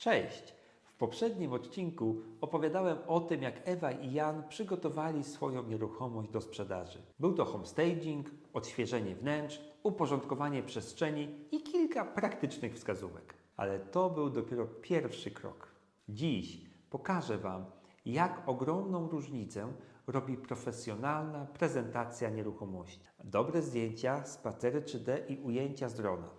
Cześć! W poprzednim odcinku opowiadałem o tym, jak Ewa i Jan przygotowali swoją nieruchomość do sprzedaży. Był to homestaging, odświeżenie wnętrz, uporządkowanie przestrzeni i kilka praktycznych wskazówek. Ale to był dopiero pierwszy krok. Dziś pokażę Wam, jak ogromną różnicę robi profesjonalna prezentacja nieruchomości. Dobre zdjęcia, spacery 3D i ujęcia z drona.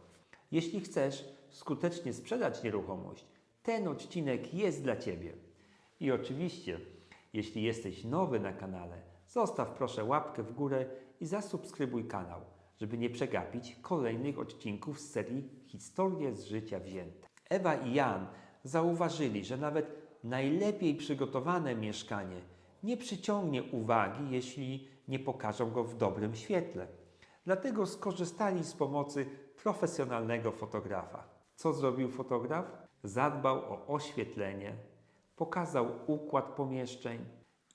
Jeśli chcesz skutecznie sprzedać nieruchomość, ten odcinek jest dla Ciebie. I oczywiście, jeśli jesteś nowy na kanale, zostaw proszę łapkę w górę i zasubskrybuj kanał, żeby nie przegapić kolejnych odcinków z serii Historie z życia wzięte. Ewa i Jan zauważyli, że nawet najlepiej przygotowane mieszkanie nie przyciągnie uwagi, jeśli nie pokażą go w dobrym świetle. Dlatego skorzystali z pomocy profesjonalnego fotografa. Co zrobił fotograf? Zadbał o oświetlenie, pokazał układ pomieszczeń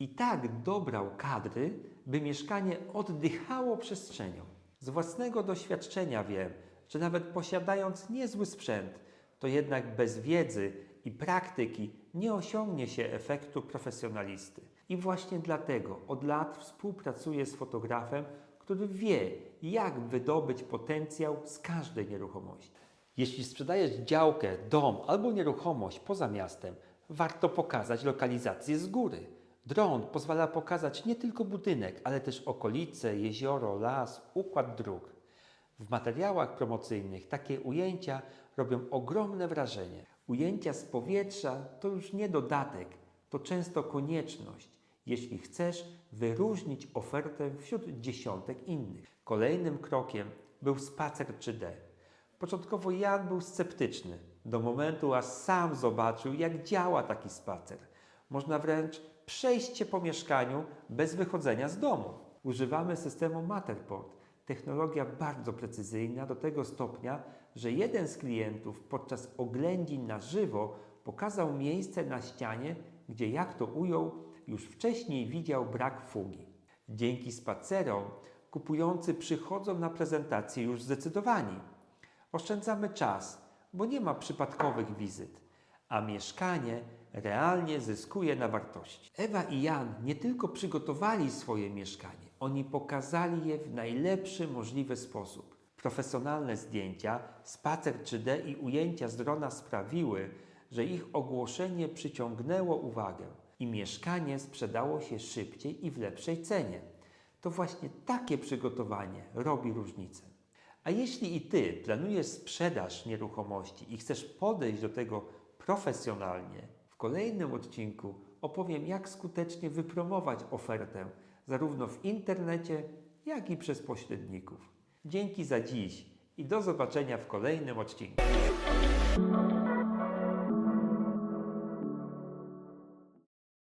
i tak dobrał kadry, by mieszkanie oddychało przestrzenią. Z własnego doświadczenia wiem, że nawet posiadając niezły sprzęt, to jednak bez wiedzy i praktyki nie osiągnie się efektu profesjonalisty. I właśnie dlatego od lat współpracuję z fotografem, który wie, jak wydobyć potencjał z każdej nieruchomości. Jeśli sprzedajesz działkę, dom albo nieruchomość poza miastem, warto pokazać lokalizację z góry. Dron pozwala pokazać nie tylko budynek, ale też okolice, jezioro, las, układ dróg. W materiałach promocyjnych takie ujęcia robią ogromne wrażenie. Ujęcia z powietrza to już nie dodatek, to często konieczność, jeśli chcesz wyróżnić ofertę wśród dziesiątek innych. Kolejnym krokiem był spacer 3D. Początkowo Jan był sceptyczny, do momentu aż sam zobaczył, jak działa taki spacer. Można wręcz przejść się po mieszkaniu bez wychodzenia z domu. Używamy systemu Matterport. Technologia bardzo precyzyjna do tego stopnia, że jeden z klientów podczas oględzin na żywo pokazał miejsce na ścianie, gdzie jak to ujął, już wcześniej widział brak fugi. Dzięki spacerom kupujący przychodzą na prezentację już zdecydowani. Oszczędzamy czas, bo nie ma przypadkowych wizyt, a mieszkanie realnie zyskuje na wartości. Ewa i Jan nie tylko przygotowali swoje mieszkanie, oni pokazali je w najlepszy możliwy sposób. Profesjonalne zdjęcia, spacer 3D i ujęcia z drona sprawiły, że ich ogłoszenie przyciągnęło uwagę i mieszkanie sprzedało się szybciej i w lepszej cenie. To właśnie takie przygotowanie robi różnicę. A jeśli i Ty planujesz sprzedaż nieruchomości i chcesz podejść do tego profesjonalnie, w kolejnym odcinku opowiem, jak skutecznie wypromować ofertę zarówno w internecie, jak i przez pośredników. Dzięki za dziś i do zobaczenia w kolejnym odcinku.